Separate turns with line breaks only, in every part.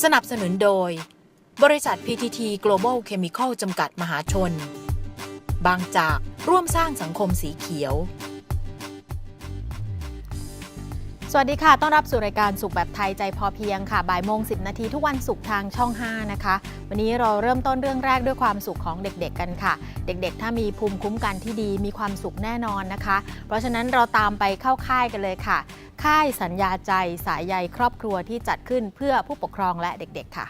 สนับสนุนโดย บริษัท PTT Global Chemical จำกัดมหาชน บางจากร่วมสร้างสังคมสีเขียว
สวัสดีค่ะ ต้อนรับสู่รายการสุขแบบไทยใจพอเพียงค่ะ บ่ายโมง 10 นาทีทุกวันศุกร์ทางช่อง 5 นะคะ วันนี้เราเริ่มต้นเรื่องแรกด้วยความสุขของเด็กๆกันค่ะ เด็กๆ ถ้ามีภูมิคุ้มกันที่ดีมีความสุขแน่นอนนะคะ เพราะฉะนั้นเราตามไปเข้าค่ายกันเลยค่ะ ค่ายสัญญาใจสายใยครอบครัวที่จัดขึ้นเพื่อผู้ปกครองและเด็กๆค่ะ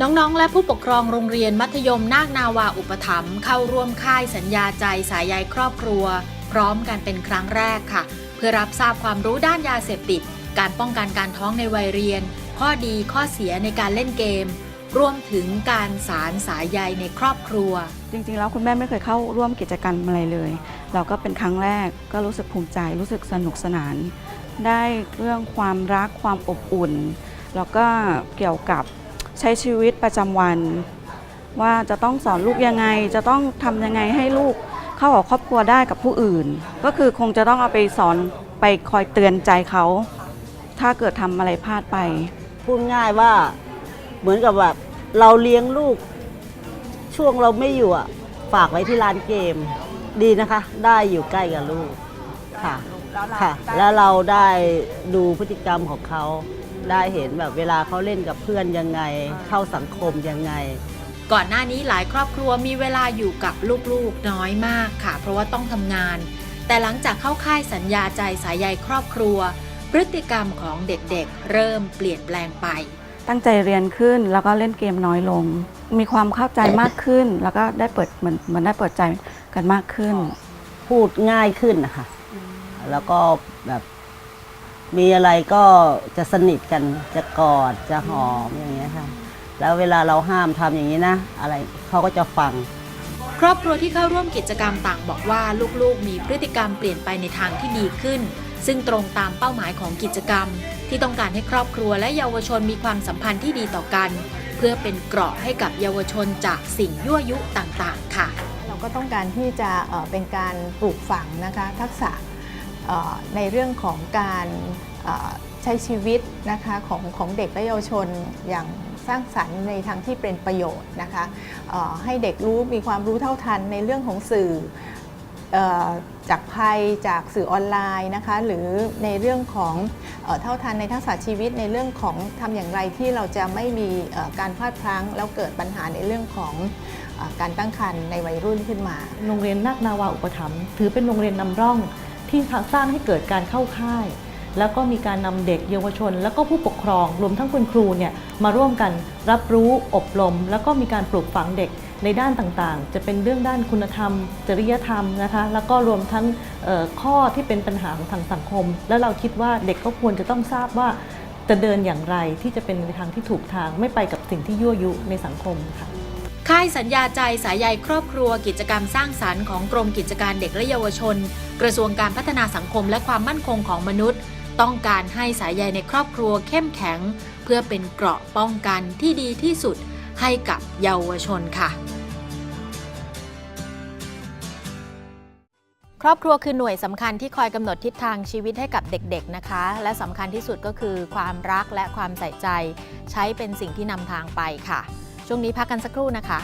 น้อง ๆ และผู้ปกครองโรงเรียนมัธยมนาคนาวาอุปถัมภ์เข้าร่วมค่ายสัญญาใจสายใยครอบครัว พร้อมกันเป็นครั้งแรกค่ะ เพื่อรับทราบความรู้ด้านยาเสพติด การป้องกันการท้องในวัยเรียน ข้อดีข้อเสียในการเล่นเกมรวมถึงการสารสายใยในครอบครัว
จริงๆ แล้วคุณแม่ไม่เคยเข้าร่วมกิจกรรมอะไรเลย เราก็เป็นครั้งแรกก็รู้สึกภูมิใจ รู้สึกสนุกสนาน ได้เรื่องความรักความอบอุ่น แล้วก็เกี่ยวกับใช้ชีวิตประจำวัน ว่าจะต้องสอนลูกยังไง จะต้องทำยังไงให้ลูกเข้ากับครอบครัวได้กับผู้อื่น ก็คือคงจะต้องเอาไปสอนไปคอยเตือนใจเขา ถ้าเกิดทำอะไรพลาดไป
พูดง่ายว่าเหมือนกับแบบเราเลี้ยงลูกช่วงเราไม่อยู่อะฝากไว้ที่ร้านเกม ดีนะคะ ได้อยู่ใกล้กับลูกค่ะค่ะ แล้วเราได้ดูพฤติกรรมของเขา ได้เห็นแบบเวลาเขาเล่นกับเพื่อนยังไง เข้าสังคมยังไง
ก่อนหน้านี้หลายครอบครัวมีเวลาอยู่กับลูกๆน้อยมากค่ะ เพราะว่าต้องทำงาน แต่หลังจากเข้าค่ายสัญญาใจสายใยครอบครัว พฤติกรรมของเด็กๆ เริ่มเปลี่ยนแปลงไป
ตั้งใจเรียนขึ้นแล้วก็เล่นเกมน้อยลง มีความเข้าใจมากขึ้น แล้วก็ได้เปิดเหมือนเหมือนได้เปิดใจ กันมากขึ้น
พูดง่ายขึ้นนะคะแล้วก็แบบมีอะไรก็จะสนิทกันจะกอดจะหอมอย่างเงี้ยค่ะ แล้วเวลาเราห้ามทำอย่างนี้นะ อะไรเขาก็จะฟัง
ครอบครัวที่เข้าร่วมกิจกรรมต่างบอกว่าลูกๆ มีพฤติกรรมเปลี่ยนไปในทางที่ดีขึ้น ซึ่งตรงตามเป้าหมายของกิจกรรม ที่ต้องการให้ครอบครัวและเยาวชนมีความสัมพันธ์ที่ดีต่อกัน เพื่อเป็นเกราะให้กับเยาวชนจากสิ่งยั่วยุต่างๆ ค่ะ
เรา ก็ต้องการที่จะเป็นการปลูกฝังนะคะทักษะในเรื่องของการใช้ชีวิตนะคะของของเด็กและเยาวชนอย่างสร้างสรรค์ในทางที่เป็นประโยชน์นะคะให้เด็กรู้มีความรู้เท่าทันในเรื่องของสื่ออจากภัยจากสื่อออนไลน์นะคะหรือในเรื่องของเท่าทันในทักษะชีวิตในเรื่องของทำอย่างไรที่เราจะไม่มีการพลาดพลั้งแล้วเกิดปัญหาในเรื่องของ การตั้งครรภ์ในวัยรุ่นขึ้นมา
โรงเรียนนาคนาวาอุปถัมภ์ถือเป็นโรงเรียนนำร่องที่สร้างให้เกิดการเข้าค่าย แล้วก็มีการนำเด็กเยาวชน แล้วก็ผู้ปกครองรวมทั้งคุณครูเนี่ยมาร่วมกันรับรู้อบรม แล้วก็มีการปลูกฝังเด็กในด้านต่างๆ จะเป็นเรื่องด้านคุณธรรม จริยธรรมนะคะ แล้วก็รวมทั้งข้อที่เป็นปัญหาของทางสังคม แล้วเราคิดว่าเด็กก็ควรจะต้องทราบว่าจะเดินอย่างไรที่จะเป็นในทางที่ถูกทางไม่ไปกับสิ่งที่ยั่วยุในสังคมค่ะ
ค่ายสัญญาใจสายใยครอบครัวกิจกรรมสร้างสารรค์ของกรมกิจการเด็กและเยาวชน กระทรวงการพัฒนาสังคมและความมั่นคงของมนุษย์ ต้องการให้สายใยในครอบครัวเข้มแข็ง เพื่อเป็นเกราะป้องกันที่ดีที่สุดให้กับเยาวชนค่ะ
ครอบครัวคือหน่วยสำคัญที่คอยกำหนดทิศทางชีวิตให้กับเด็กๆนะคะ และสำคัญที่สุดก็คือความรักและความใส่ใจ ใช้เป็นสิ่งที่นำทางไปค่ะ ช่วงนี้พักกันสักครู่นะคะ